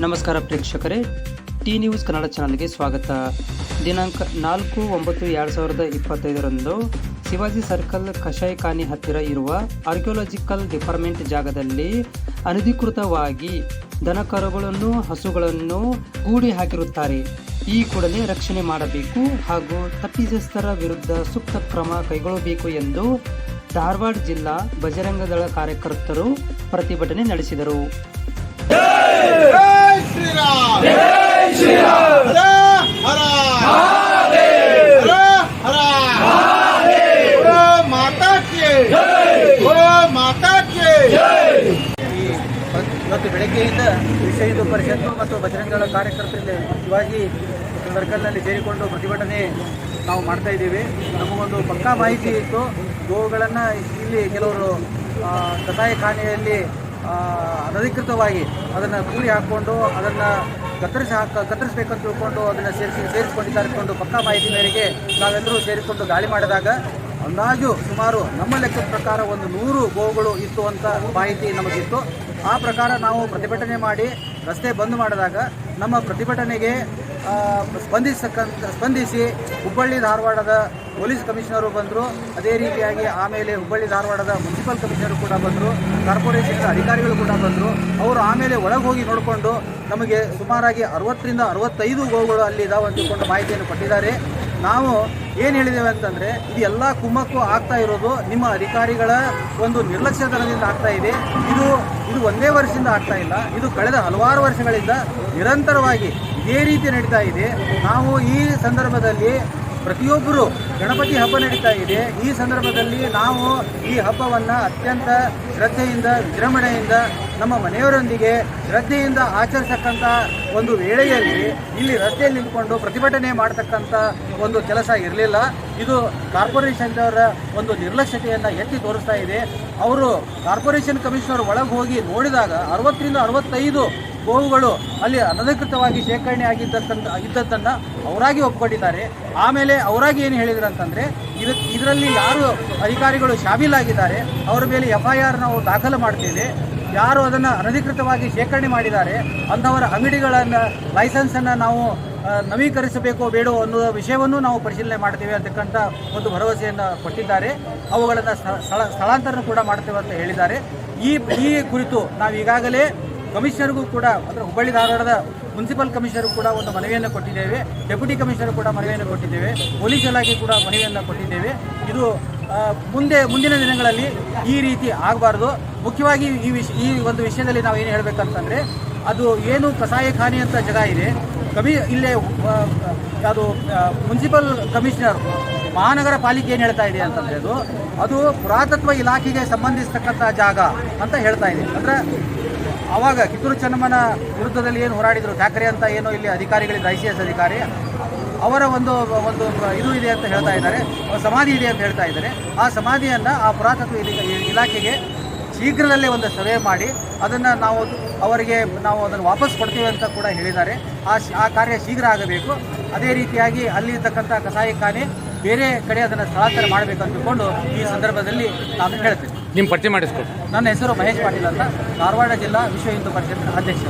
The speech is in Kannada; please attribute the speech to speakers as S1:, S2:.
S1: ನಮಸ್ಕಾರ ಪ್ರೇಕ್ಷಕರೇ. ಟಿ ನ್ಯೂಸ್ ಕನ್ನಡ ಚಾನಲ್ಗೆ ಸ್ವಾಗತ. ದಿನಾಂಕ ನಾಲ್ಕು ಒಂಬತ್ತು ಎರಡು ಸಾವಿರದ ಇಪ್ಪತ್ತೈದರಂದು ಶಿವಾಜಿ ಸರ್ಕಲ್ ಕಷಾಯಖಾನೆ ಹತ್ತಿರ ಇರುವ ಆರ್ಕಿಯೋಲಾಜಿಕಲ್ ಡಿಪಾರ್ಟ್ಮೆಂಟ್ ಜಾಗದಲ್ಲಿ ಅನಧಿಕೃತವಾಗಿ ದನಕರುಗಳನ್ನು, ಹಸುಗಳನ್ನು ಗೂಡಿ ಹಾಕಿರುತ್ತಾರೆ. ಈ ಕೂಡಲೇ ರಕ್ಷಣೆ ಮಾಡಬೇಕು ಹಾಗೂ ತಪ್ಪಿತಸ್ಥರ ವಿರುದ್ಧ ಸೂಕ್ತ ಕ್ರಮ ಕೈಗೊಳ್ಳಬೇಕು ಎಂದು ಧಾರವಾಡ ಜಿಲ್ಲಾ ಬಜರಂಗದಳ ಕಾರ್ಯಕರ್ತರು ಪ್ರತಿಭಟನೆ ನಡೆಸಿದರು.
S2: ಇವತ್ತು ಬೆಳಗ್ಗೆಯಿಂದ ವಿಶ್ವ ಹಿಂದೂ ಪರಿಷತ್ತು ಮತ್ತು ಬಜರಂಗದಳ ಕಾರ್ಯಕರ್ತರಿಂದ ಶಿವಾಜಿ ಸರ್ಕಲ್ನಲ್ಲಿ ಸೇರಿಕೊಂಡು ಪ್ರತಿಭಟನೆ ನಾವು ಮಾಡ್ತಾ ಇದ್ದೀವಿ. ನಮಗೊಂದು ಪಕ್ಕಾ ಮಾಹಿತಿ ಇತ್ತು. ಗೋವುಗಳನ್ನು ಇಲ್ಲಿ ಕೆಲವರು ಕಸಾಯಖಾನೆಯಲ್ಲಿ ಅನಧಿಕೃತವಾಗಿ ಅದನ್ನು ಕೂಲಿ ಹಾಕ್ಕೊಂಡು ಅದನ್ನು ಕತ್ತರಿಸಿ ಹಾಕ ಕತ್ತರಿಸಬೇಕಂತ ತಿಳ್ಕೊಂಡು ಅದನ್ನು ಸೇರಿಸಿ, ಸೇರಿಸಿಕೊಂಡಿದ್ದಾರೆ ಕೊಂಡು ಪಕ್ಕಾ ಮಾಹಿತಿ ಮೇರೆಗೆ ನಾವೆಲ್ಲರೂ ಸೇರಿಕೊಂಡು ಗಾಳಿ ಮಾಡಿದಾಗ ಅಂದಾಜು ಸುಮಾರು ನಮ್ಮ ಲೆಕ್ಕದ ಪ್ರಕಾರ ಒಂದು ನೂರು ಗೋವುಗಳು ಇತ್ತು ಅಂತ ಮಾಹಿತಿ ನಮಗಿತ್ತು. ಆ ಪ್ರಕಾರ ನಾವು ಪ್ರತಿಭಟನೆ ಮಾಡಿ ರಸ್ತೆ ಬಂದ್ ಮಾಡಿದಾಗ ನಮ್ಮ ಪ್ರತಿಭಟನೆಗೆ ಸ್ಪಂದಿಸಕ್ಕಂಥ ಸ್ಪಂದಿಸಿ ಹುಬ್ಬಳ್ಳಿ ಧಾರವಾಡದ ಪೊಲೀಸ್ ಕಮಿಷನರು ಬಂದರು. ಅದೇ ರೀತಿಯಾಗಿ ಆಮೇಲೆ ಹುಬ್ಬಳ್ಳಿ ಧಾರವಾಡದ ಮುನ್ಸಿಪಲ್ ಕಮಿಷನರು ಕೂಡ ಬಂದರು. ಕಾರ್ಪೊರೇಷನ್ ಅಧಿಕಾರಿಗಳು ಕೂಡ ಬಂದರು. ಅವರು ಆಮೇಲೆ ಒಳಗೆ ಹೋಗಿ ನೋಡಿಕೊಂಡು ನಮಗೆ ಸುಮಾರಾಗಿ ಅರವತ್ತರಿಂದ ಅರವತ್ತೈದು ಗೋವುಗಳು ಅಲ್ಲಿ ಇದಾವೆ ಅಂತಕೊಂಡು ಮಾಹಿತಿಯನ್ನು ಕೊಟ್ಟಿದ್ದಾರೆ. ನಾವು ಏನು ಹೇಳಿದ್ದೇವೆ ಅಂತಂದರೆ, ಇದು ಎಲ್ಲ ಕುಮ್ಮಕ್ಕೂ ಆಗ್ತಾ ಇರೋದು. ನಿಮ್ಮ ಅಧಿಕಾರಿಗಳ ಒಂದು ನಿರ್ಲಕ್ಷ್ಯತನದಿಂದ ಆಗ್ತಾ ಇದೆ. ಇದು ಇದು ಒಂದೇ ವರ್ಷದಿಂದ ಆಗ್ತಾ ಇಲ್ಲ. ಇದು ಕಳೆದ ಹಲವಾರು ವರ್ಷಗಳಿಂದ ನಿರಂತರವಾಗಿ ಇದೇ ರೀತಿ ನಡೀತಾ ಇದೆ. ನಾವು ಈ ಸಂದರ್ಭದಲ್ಲಿ ಪ್ರತಿಯೊಬ್ಬರು ಗಣಪತಿ ಹಬ್ಬ ನಡೀತಾ ಇದೆ. ಈ ಸಂದರ್ಭದಲ್ಲಿ ನಾವು ಈ ಹಬ್ಬವನ್ನು ಅತ್ಯಂತ ಶ್ರದ್ಧೆಯಿಂದ, ವಿಜೃಂಭಣೆಯಿಂದ ನಮ್ಮ ಮನೆಯವರೊಂದಿಗೆ ಶ್ರದ್ಧೆಯಿಂದ ಆಚರಿಸಕ್ಕಂಥ ಒಂದು ವೇಳೆಯಲ್ಲಿ ಇಲ್ಲಿ ರಸ್ತೆಯಲ್ಲಿ ನಿಂತ್ಕೊಂಡು ಪ್ರತಿಭಟನೆ ಮಾಡತಕ್ಕಂಥ ಒಂದು ಕೆಲಸ ಇರಲಿಲ್ಲ. ಇದು ಕಾರ್ಪೊರೇಷನ್ದವರ ಒಂದು ನಿರ್ಲಕ್ಷ್ಯತೆಯನ್ನು ಎತ್ತಿ ತೋರಿಸ್ತಾ ಇದೆ. ಅವರು ಕಾರ್ಪೊರೇಷನ್ ಕಮಿಷನರ್ ಒಳಗೆ ಹೋಗಿ ನೋಡಿದಾಗ ಅರವತ್ತರಿಂದ ಅರವತ್ತೈದು ಗೋವುಗಳು ಅಲ್ಲಿ ಅನಧಿಕೃತವಾಗಿ ಶೇಖರಣೆ ಆಗಿದ್ದಕ್ಕಂಥ ಇದ್ದದ್ದನ್ನು ಅವರಾಗಿ ಒಪ್ಪಿಕೊಂಡಿದ್ದಾರೆ ಆಮೇಲೆ ಅವರಾಗಿ ಏನು ಹೇಳಿದ್ರು ಅಂತಂದರೆ ಇದು ಇದರಲ್ಲಿ ಯಾರು ಅಧಿಕಾರಿಗಳು ಶಾಮೀಲಾಗಿದ್ದಾರೆ, ಅವರ ಮೇಲೆ ಎಫ್ ಐ ಆರ್ ನಾವು ದಾಖಲು ಮಾಡ್ತೇವೆ. ಯಾರು ಅದನ್ನು ಅನಧಿಕೃತವಾಗಿ ಶೇಖರಣೆ ಮಾಡಿದ್ದಾರೆ, ಅಂಥವರ ಅಂಗಡಿಗಳನ್ನು, ಲೈಸೆನ್ಸನ್ನು ನಾವು ನವೀಕರಿಸಬೇಕೋ ಬೇಡೋ ಅನ್ನೋ ವಿಷಯವನ್ನು ನಾವು ಪರಿಶೀಲನೆ ಮಾಡ್ತೇವೆ ಅಂತಕ್ಕಂಥ ಒಂದು ಭರವಸೆಯನ್ನು ಕೊಟ್ಟಿದ್ದಾರೆ. ಅವುಗಳನ್ನು ಸ್ಥಳ ಸ್ಥಳಾಂತರ ಕೂಡ ಮಾಡ್ತೇವೆ ಅಂತ ಹೇಳಿದ್ದಾರೆ. ಈ ಈ ಕುರಿತು ನಾವು ಈಗಾಗಲೇ ಕಮಿಷನರ್ಗೂ ಕೂಡ, ಅಂದರೆ ಹುಬ್ಬಳ್ಳಿ ಧಾರವಾಡದ ಮುನ್ಸಿಪಲ್ ಕಮಿಷನರ್ ಕೂಡ ಒಂದು ಮನವಿಯನ್ನು ಕೊಟ್ಟಿದ್ದೇವೆ. ಡೆಪ್ಯೂಟಿ ಕಮಿಷನರ್ ಕೂಡ ಮನವಿಯನ್ನು ಕೊಟ್ಟಿದ್ದೇವೆ. ಪೊಲೀಸ್ ಇಲಾಖೆ ಕೂಡ ಮನವಿಯನ್ನು ಕೊಟ್ಟಿದ್ದೇವೆ. ಇದು ಮುಂದೆ, ಮುಂದಿನ ದಿನಗಳಲ್ಲಿ ಈ ರೀತಿ ಆಗಬಾರ್ದು. ಮುಖ್ಯವಾಗಿ ಈ ವಿಷ, ಈ ಒಂದು ವಿಷಯದಲ್ಲಿ ನಾವು ಏನು ಹೇಳಬೇಕಂತಂದರೆ, ಅದು ಏನು ಕಸಾಯಿಖಾನೆ ಅಂತ ಜಾಗ ಇದೆ. ಕಮಿ, ಇಲ್ಲೇ ಅದು ಮುನ್ಸಿಪಲ್ ಕಮಿಷನರ್ ಮಹಾನಗರ ಪಾಲಿಕೆ ಏನು ಹೇಳ್ತಾ ಇದೆ ಅಂತಂದರೆ ಅದು ಅದು ಪುರಾತತ್ವ ಇಲಾಖೆಗೆ ಸಂಬಂಧಿಸತಕ್ಕಂಥ ಜಾಗ ಅಂತ ಹೇಳ್ತಾ ಇದೆ. ಅಂದರೆ ಆವಾಗ ಕಿತ್ತೂರು ಚೆನ್ನಮ್ಮನ ವಿರುದ್ಧದಲ್ಲಿ ಏನು ಹೋರಾಡಿದರು? ಠಾಕ್ರೆ ಅಂತ ಏನು ಇಲ್ಲಿ ಅಧಿಕಾರಿಗಳಿದ್ದ ಐ ಸಿ ಎಸ್ ಅಧಿಕಾರಿ. ಅವರ ಒಂದು ಒಂದು ಇದು ಇದೆ ಅಂತ ಹೇಳ್ತಾ ಇದ್ದಾರೆ. ಸಮಾಧಿ ಇದೆ ಅಂತ ಹೇಳ್ತಾ ಇದ್ದಾರೆ. ಆ ಸಮಾಧಿಯನ್ನು ಆ ಪುರಾತತ್ವ ಇಲ- ಇಲಾಖೆಗೆ ಶೀಘ್ರದಲ್ಲೇ ಒಂದು ಸರ್ವೆ ಮಾಡಿ ಅದನ್ನು ನಾವು ಅವರಿಗೆ ನಾವು ಅದನ್ನು ವಾಪಸ್ ಕೊಡ್ತೀವಿ ಅಂತ ಕೂಡ ಹೇಳಿದ್ದಾರೆ. ಆ ಆ ಕಾರ್ಯ ಶೀಘ್ರ ಆಗಬೇಕು. ಅದೇ ರೀತಿಯಾಗಿ ಅಲ್ಲಿರ್ತಕ್ಕಂಥ ಕಸಾಯಿಖಾನೆ ಬೇರೆ ಕಡೆ ಅದನ್ನು ಸ್ಥಳಾಂತರ ಮಾಡಬೇಕು ಅಂತಕೊಂಡು ಈ ಸಂದರ್ಭದಲ್ಲಿ ನಾನು ಹೇಳ್ತೀನಿ.
S3: ನಿಮ್ಮ ಪರಿಚಯ ಮಾಡಿಸ್ಕೊಡಿ.
S2: ನನ್ನ ಹೆಸರು ಮಹೇಶ್ ಪಾಟೀಲ್ ಅಂತ ಧಾರವಾಡ ಜಿಲ್ಲಾ ವಿಶ್ವ ಹಿಂದೂ ಪರಿಷತ್ ಅಧ್ಯಕ್ಷ